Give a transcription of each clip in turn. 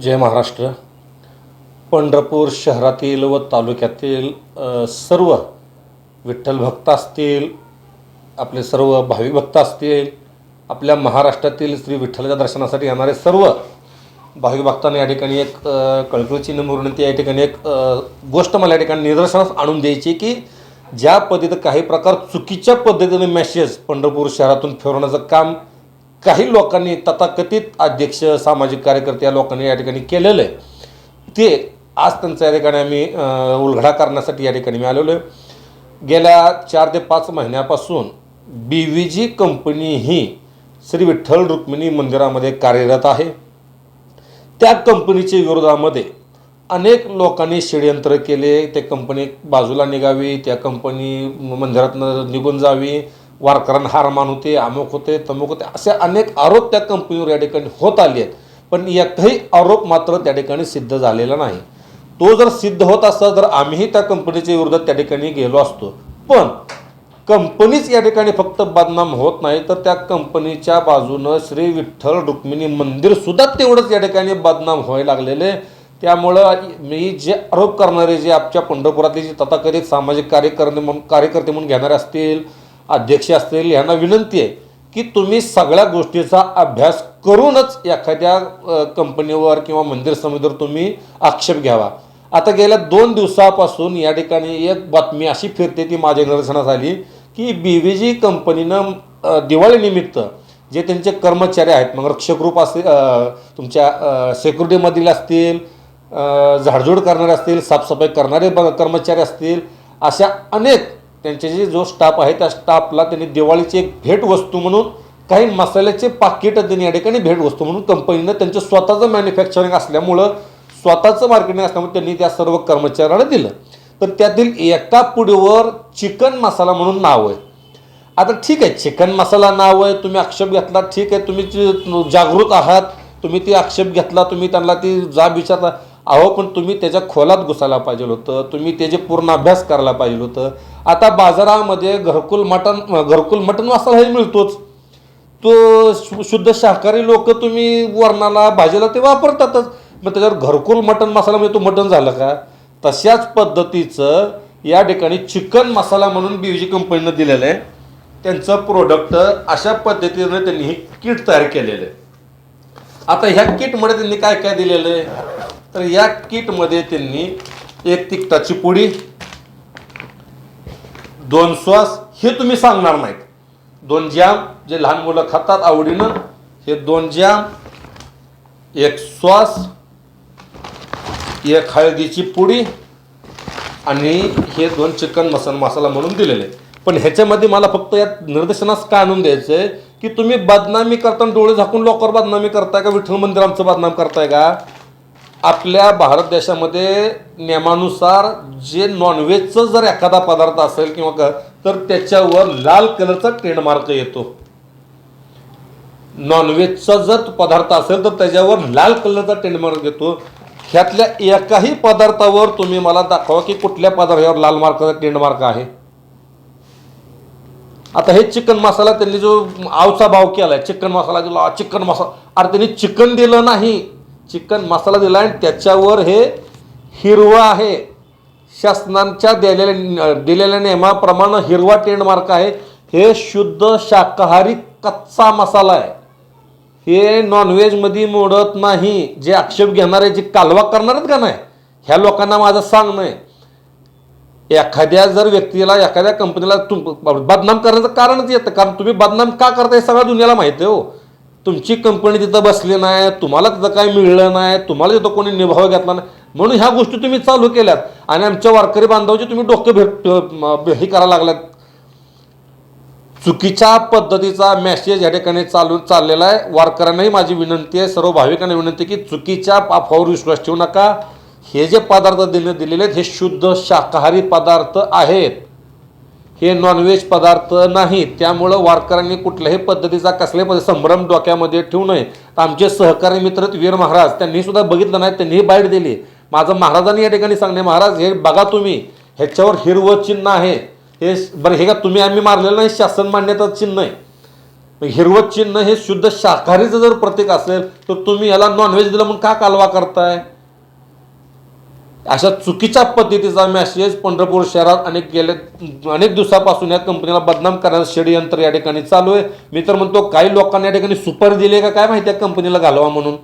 जय महाराष्ट्र. पंढरपूर शहरातील व तालुक्यातील सर्व विठ्ठल भक्त असतील आपले सर्व भाविक भक्त असतील आपल्या महाराष्ट्रातील श्री विठ्ठलाच्या दर्शनासाठी येणारे सर्व भाविक भक्तांना या ठिकाणी एक कळकळीची विनंती या ठिकाणी एक गोष्ट मला या ठिकाणी निदर्शनास आणून द्यायची की ज्या पद्धतीत काही प्रकार चुकीच्या पद्धतीने मेसेज पंढरपूर शहरातून फिरवण्याचं काम काही लोकांनी तथाकथित अध्यक्ष सामाजिक कार्यकर्ते या लोकांनी या ठिकाणी केलेलं आहे. ते आज त्यांचा या ठिकाणी आम्ही उलघडा करण्यासाठी या ठिकाणी मी आलेलो आहे. गेल्या चार ते पाच महिन्यापासून बी व्ही जी कंपनी ही श्री विठ्ठल रुक्मिणी मंदिरामध्ये कार्यरत आहे. त्या कंपनीच्या विरोधामध्ये अनेक लोकांनी षडयंत्र केले ते कंपनी बाजूला निघावी त्या कंपनी मंदिरातनं निघून जावी वारकऱ्यांना हारमान होते अमुक होते तमुक होते असे अनेक आरोप त्या कंपनीवर या ठिकाणी होत आले आहेत. पण एकही आरोप मात्र त्या ठिकाणी सिद्ध झालेला नाही. तो जर सिद्ध होत असता तर आम्हीही त्या कंपनीच्या विरोधात त्या ठिकाणी गेलो असतो. पण कंपनीच या ठिकाणी फक्त बदनाम होत नाही तर त्या कंपनीच्या बाजूनं श्री विठ्ठल रुक्मिणी मंदिर सुद्धा तेवढंच या ठिकाणी बदनाम व्हायला लागलेले त्यामुळं मी जे आरोप करणारे जे आमच्या पंढरपुरातले जे तथाकथित सामाजिक कार्यकर्ते म्हणून कार्यकर्ते म्हणून घेणारे असतील अध्यक्ष असतील यांना विनंती आहे की तुम्ही सगळ्या गोष्टीचा अभ्यास करूनच एखाद्या कंपनीवर किंवा मंदिर समितीवर तुम्ही आक्षेप घ्यावा. आता गेल्या दोन दिवसापासून या ठिकाणी एक बातमी अशी फिरते ती माझ्या निदर्शनास आली की बी व्ही जी कंपनीनं दिवाळीनिमित्त जे त्यांचे कर्मचारी आहेत मग रक्षक ग्रुप असतील तुमच्या सेक्युरिटीमधील असतील झाडझूड करणारे असतील साफसफाई करणारे ब- कर्मचारी असतील अशा अनेक त्यांचे जे जो स्टाफ आहे त्या स्टाफला त्यांनी दिवाळीची एक भेट वस्तू म्हणून काही मसाल्याचे पाकिट त्यांनी या ठिकाणी भेट वस्तू म्हणून कंपनीनं त्यांचं स्वतःचं मॅन्युफॅक्चरिंग असल्यामुळं स्वतःचं मार्केटिंग असल्यामुळे त्यांनी त्या सर्व कर्मचाऱ्यांना दिलं. तर त्यातील एका पुढीवर चिकन मसाला म्हणून नाव आहे. आता ठीक आहे चिकन मसाला नाव आहे तुम्ही आक्षेप घेतला ठीक आहे तुम्ही जे जागृत आहात तुम्ही ती आक्षेप घेतला तुम्ही त्यांना ती जाब विचारला अहो पण तुम्ही त्याच्या खोलात घुसायला पाहिजे होतं तुम्ही त्याचे पूर्ण अभ्यास करायला पाहिजे होतं. आता बाजारामध्ये घरकुल मटण घरकुल मटण मसाला हे मिळतोच. तो शु- शुद्ध शाकाहारी लोक तुम्ही वरणाला भाजीला ते वापरतातच. मग त्याच्यावर घरकुल मटण मसाला म्हणजे तो मटण झालं का? तशाच पद्धतीचं या ठिकाणी चिकन मसाला म्हणून बी जी कंपनीनं दिलेलं आहे. त्यांचं प्रोडक्ट अशा पद्धतीनं त्यांनी हे किट तयार केलेलं आहे. आता ह्या किटमध्ये त्यांनी काय काय दिलेलं आहे? तर या किटमध्ये त्यांनी एक तिखटाची पुडी दोन श्वास हे तुम्ही सांगणार नाहीत. दोन जॅम जे लहान मुलं खातात आवडीनं हे दोन जॅम एक श्वास एक हळदीची पुडी आणि हे दोन चिकन मसाला मसाला म्हणून दिलेले. पण ह्याच्यामध्ये मला फक्त या निर्देशनास काय आणून द्यायचं आहे की तुम्ही बदनामी करताना डोळे झाकून लोकर बदनामी करताय का? विठ्ठल मंदिर आमचं बदनाम करताय का? आपल्या भारत देशामध्ये नियमानुसार जे नॉनव्हेजचं जर एखादा पदार्थ असेल किंवा का तर त्याच्यावर लाल कलरचा ट्रेडमार्क येतो. नॉनव्हेजचा जर पदार्थ असेल तर त्याच्यावर लाल कलरचा ट्रेडमार्क येतो. ह्यातल्या एकाही पदार्थावर तुम्ही मला दाखवा की कुठल्या पदार्थावर लाल मार्काचा ट्रेडमार्क आहे. आता हे चिकन मसाला त्यांनी जो आवचा भाव केलाय चिकन मसाला दिला चिकन मसाला अरे त्यांनी चिकन दिलं नाही. चिकन मसाला दिला आणि त्याच्यावर हे हिरवा आहे. शासनांच्या दिलेल्या दिलेल्या नियमाप्रमाणे हिरवा टेंड आहे. हे शुद्ध शाकाहारी कच्चा मसाला आहे. हे नॉनव्हेजमध्ये मोडत नाही. जे आक्षेप घेणारे जे कालवा करणार आहेत का नाही? ह्या लोकांना माझं सांगणं आहे. एखाद्या जर व्यक्तीला एखाद्या कंपनीला तुम बदनाम करण्याचं कारणच येतं. कारण तुम्ही बदनाम का करताय सगळ्या दुनियाला माहिती आहे हो. तुमची कंपनी तिथं बसली नाही तुम्हाला तिथं काही मिळलं नाही तुम्हाला तिथं कोणी निभाव घेतला नाही. म्हणून ह्या गोष्टी तुम्ही चालू केल्यात. आणि आमच्या वारकरी बांधवाचे तुम्ही डोकं भेट हे करायला लागल्यात. चुकीच्या पद्धतीचा मेसेज या ठिकाणी चालू चाललेला आहे. वारकऱ्यांनाही माझी विनंती आहे सर्व भाविकांना विनंती की चुकीच्या अफवावर विश्वास ठेवू नका. हे जे पदार्थ दिले दिलेले आहेत हे शुद्ध शाकाहारी पदार्थ आहेत. हे नॉनव्हेज पदार्थ नाही. त्यामुळं वारकऱ्यांनी कुठल्याही पद्धतीचा कसल्याही पद्धती संभ्रम डोक्यामध्ये ठेवू नये. आमचे सहकारी मित्र वीर महाराज त्यांनी सुद्धा बघितलं नाही त्यांनीही बाहेर दिली. माझं महाराजांनी या ठिकाणी सांगणे महाराज हे बघा तुम्ही ह्याच्यावर हिरवं चिन्ह आहे. हे बरं हे का तुम्ही आम्ही मारलेलं नाही शासन मान्यता चिन्ह आहे. हिरवं चिन्ह हे शुद्ध शाकाहारीचं जर प्रतीक असेल तर तुम्ही याला नॉनव्हेज दिलं म्हणून का कालवा करताय? अशा चुकीच्या पद्धतीचा मॅसेज पंढरपूर शहरात अनेक गेले अनेक दिवसापासून या कंपनीला बदनाम करण्याचं षडयंत्र या ठिकाणी चालू आहे. मी तर म्हणतो काही लोकांना या ठिकाणी सुपारी दिली आहे का? काय माहिती आहे कंपनीला घालवा म्हणून.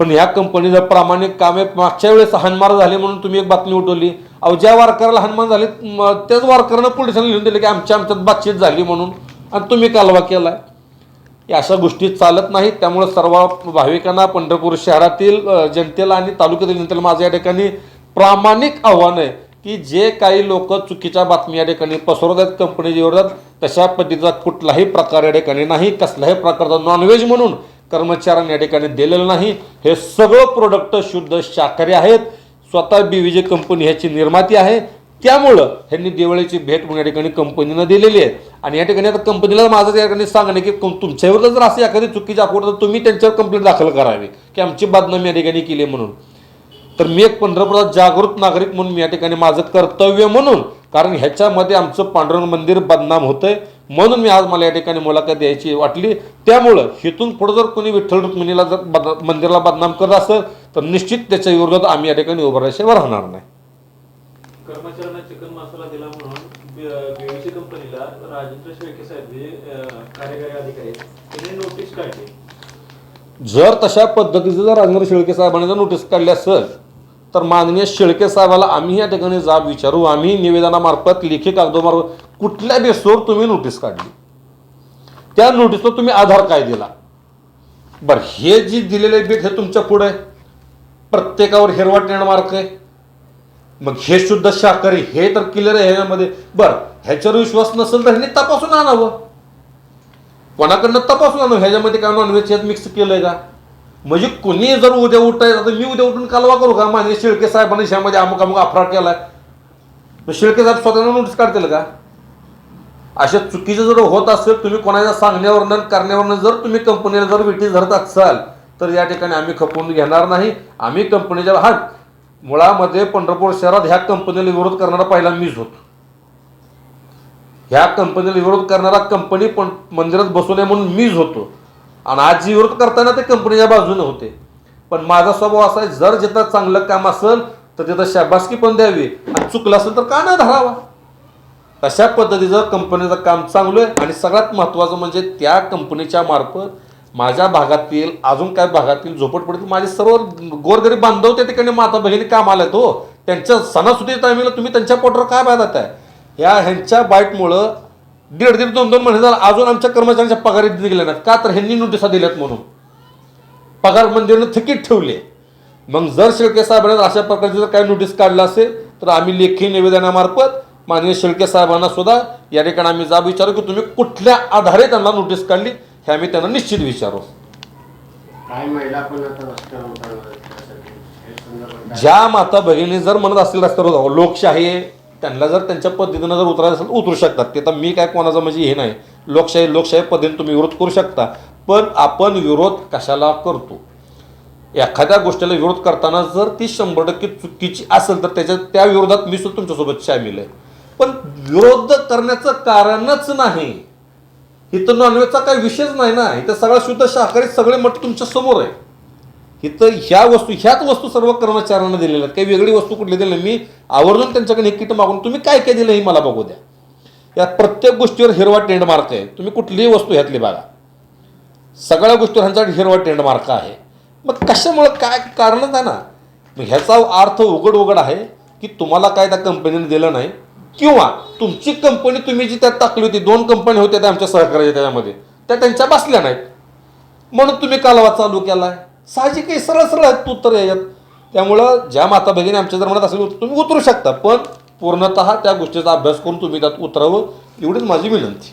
पण ह्या कंपनीचं प्रामाणिक काम आहे. मागच्या वेळेस हानमार झाले म्हणून तुम्ही एक बातमी उठवली. अहो ज्या वारकऱ्याला हानमार झाले त्याच वारकऱ्यानं पोलिसांना लिहून दिले की आमच्या आमच्यात बातचीत झाली म्हणून. आणि तुम्ही कालवा केलाय. या अशा गोष्टी चालत नाहीत. त्यामुळे सर्व भाविकांना पंढरपूर शहरातील जनतेला आणि तालुक्यातील जनतेला माझं या ठिकाणी प्रामाणिक आव्हान आहे की जे काही लोक चुकीच्या बातमी या ठिकाणी पसरवत आहेत कंपनी विरोधात तशा पद्धतीचा कुठलाही प्रकार या ठिकाणी नाही. कसल्याही प्रकारचा नॉनव्हेज म्हणून कर्मचाऱ्यांनी या ठिकाणी दिलेलं नाही. हे सगळं प्रोडक्ट शुद्ध शाकाहारी आहेत. स्वतः बीवीजे कंपनी ह्याची निर्माती आहे. त्यामुळं ह्यांनी दिवाळीची भेट म्हणून या ठिकाणी कंपनीनं दिलेली आहे. आणि या ठिकाणी आता कंपनीला माझं या ठिकाणी सांगणं की तुमच्यावर जर असं एखादी चुकीची आखवड तर तुम्ही त्यांच्यावर कंप्लेंट दाखल करावी की आमची बदनामी या ठिकाणी केली म्हणून. तर मी एक पंढरपुरात जागृत नागरिक म्हणून मी या ठिकाणी माझं कर्तव्य म्हणून कारण ह्याच्यामध्ये आमचं पांडुरंग मंदिर बदनाम होतंय म्हणून मी आज मला या ठिकाणी मुलाखत द्यायची वाटली. त्यामुळं हेतून पुढे जर कोणी विठ्ठल रुक्मिणीला जर बद मंदिराला बदनाम करत असेल तर निश्चित त्याच्या विरोधात आम्ही या ठिकाणी उभं राहणार नाही. कर्मचाऱ्यांना चिकन मसाला दिला म्हणून बीवीसी कंपनीला राजेंद्र शेळके साहेब जे कार्यकारी अधिकारी त्यांनी नोटीस काढली. जर तशा पद्धतीचं जर राजेंद्र शेळके साहेबांनी जर नोटीस काढली असेल तर माननीय शेळके साहेबाला आम्ही या ठिकाणी जाब विचारू. आम्ही निवेदनामार्फत लेखी कागदोमार्फत कुठल्या बेसवर तुम्ही नोटीस काढली? त्या नोटीसवर तुम्ही आधार काय दिला? बरं हे जी दिलेले बीट हे तुमच्यापुढे प्रत्येकावर हिरवट टेंड मार्क आहे. मग हे शुद्ध शाकाहारी हे तर क्लिअर आहे ह्याच्यामध्ये. बरं ह्याच्यावर विश्वास नसेल तर ह्यांनी तपासून आणावं. कोणाकडनं तपासून आणू ह्याच्यामध्ये काय नॉनव्हेज यात मिक्स केलंय का? म्हणजे कुणी जर उद्या उठायचं तर मी उद्या उठून कालवा करू का? माननीय शेळके साहेबांनी ह्यामध्ये अमुक अमुक अफराट केलाय. मग शेळके साहेब स्वतःला नोटीस काढतील का? अशा चुकीचं जर होत असेल तुम्ही कोणाच्या सांगण्यावरनं करण्यावरनं जर तुम्ही कंपनीला जर विटी धरत असाल तर या ठिकाणी आम्ही खपवून घेणार नाही. आम्ही कंपनीच्या हा मुळामध्ये पंढरपूर शहरात ह्या कंपनीला विरोध करणारा पहिला मीच होतो. ह्या कंपनीला विरोध करणारा कंपनी पण मंदिरात बसू नये म्हणून मीच होतो. आणि आज जी विरोध करताना ते कंपनीच्या बाजूने होते. पण माझा स्वभाव असा आहे जर जिथं चांगलं काम असेल तर तिथं शाबासकी पण द्यावी. आणि चुकलं असेल तर का नाही धरावा. तशा पद्धतीचं कंपनीचं काम चांगलं आहे. आणि सगळ्यात महत्त्वाचं म्हणजे त्या कंपनीच्या मार्फत माझ्या भागातील अजून काय भागातील झोपडपडीतील माझे सर्व गोरगरीब बांधव त्या ठिकाणी माता बहिणी काम आल्यात हो. त्यांच्या सणासुदीच्या टायमिंगला तुम्ही त्यांच्या पोटावर काय बाधत आहे ह्या ह्यांच्या बाईटमुळं दीड दीड दोन दोन महिने झाला अजून आमच्या कर्मचाऱ्यांच्या पगारी दिल्या नाहीत. का तर ह्यांनी नोटिसा दिल्यात म्हणून. पगार मंदिरनं थकीत ठेवले. मग जर शेळके साहेबांना अशा प्रकारची जर काही नोटीस काढलं असेल तर आम्ही लेखी निवेदनामार्फत माननीय शेळके साहेबांना सुद्धा या ठिकाणी आम्ही जाब विचारू की तुम्ही कुठल्या आधारे त्यांना नोटीस काढली? हे आम्ही त्यांना निश्चित विचारू. काही महिला पण आता रस्त्यावर उतरणार आहेत त्यासाठी? हे संदर्भात काय- ज्या माता भगिनी जर म्हणत असतील रस्त्यावर जावं लोकशाही आहे, त्यांना जर त्यांच्या पद्धतीनं जर उतरायचं असेल उतरू शकतात. ते तर मी काय कोणाचं म्हणजे हे नाही. लोकशाही लोकशाही पद्धतीने तुम्ही विरोध करू शकता. पण आपण विरोध कशाला करतो? एखाद्या गोष्टीला विरोध करताना जर ती शंभर टक्के चुकीची असेल तर त्याच्या त्या विरोधात मी सुद्धा तुमच्यासोबत सामील आहे. पण विरोध करण्याचं कारणच नाही. इथं नॉनव्हेजचा काही विषयच नाही ना. इथं सगळं शुद्ध शाकाहारी सगळे मठ तुमच्यासमोर आहे. इथं ह्या वस्तू ह्याच वस्तू सर्व कर्मचाऱ्यांना दिलेल्या आहेत. काही वेगळी वस्तू कुठली दिली मी आवर्जून त्यांच्याकडे हे किट मागून तुम्ही काय काय दिलं हे मला बघू द्या. या प्रत्येक गोष्टीवर हिरवा टेंड मार्क आहे. तुम्ही कुठलीही वस्तू ह्यातली बघा. सगळ्या गोष्टीवर ह्यांचा हिरवा टेंड मार्क आहे. मग कशामुळं काय कारणच आहे ना? मग ह्याचा अर्थ उघड उघड आहे की तुम्हाला काय त्या कंपनीने दिलं नाही. किंवा तुमची कंपनी तुम्ही जी त्यात टाकली होती दोन कंपनी होत्या त्या आमच्या सहकार्याच्या त्याच्यामध्ये त्या त्यांच्या बसल्या नाहीत. म्हणून तुम्ही कालवा चालू केलाय. साहजिक आहे सरळ सरळ आहेत उत्तर याच्यात. त्यामुळं ज्या माता भगिनी आमच्या जर म्हणत असेल तुम्ही उतरू शकता पण पूर्णतः त्या गोष्टीचा अभ्यास करून तुम्ही त्यात उतरावं एवढीच माझी विनंती.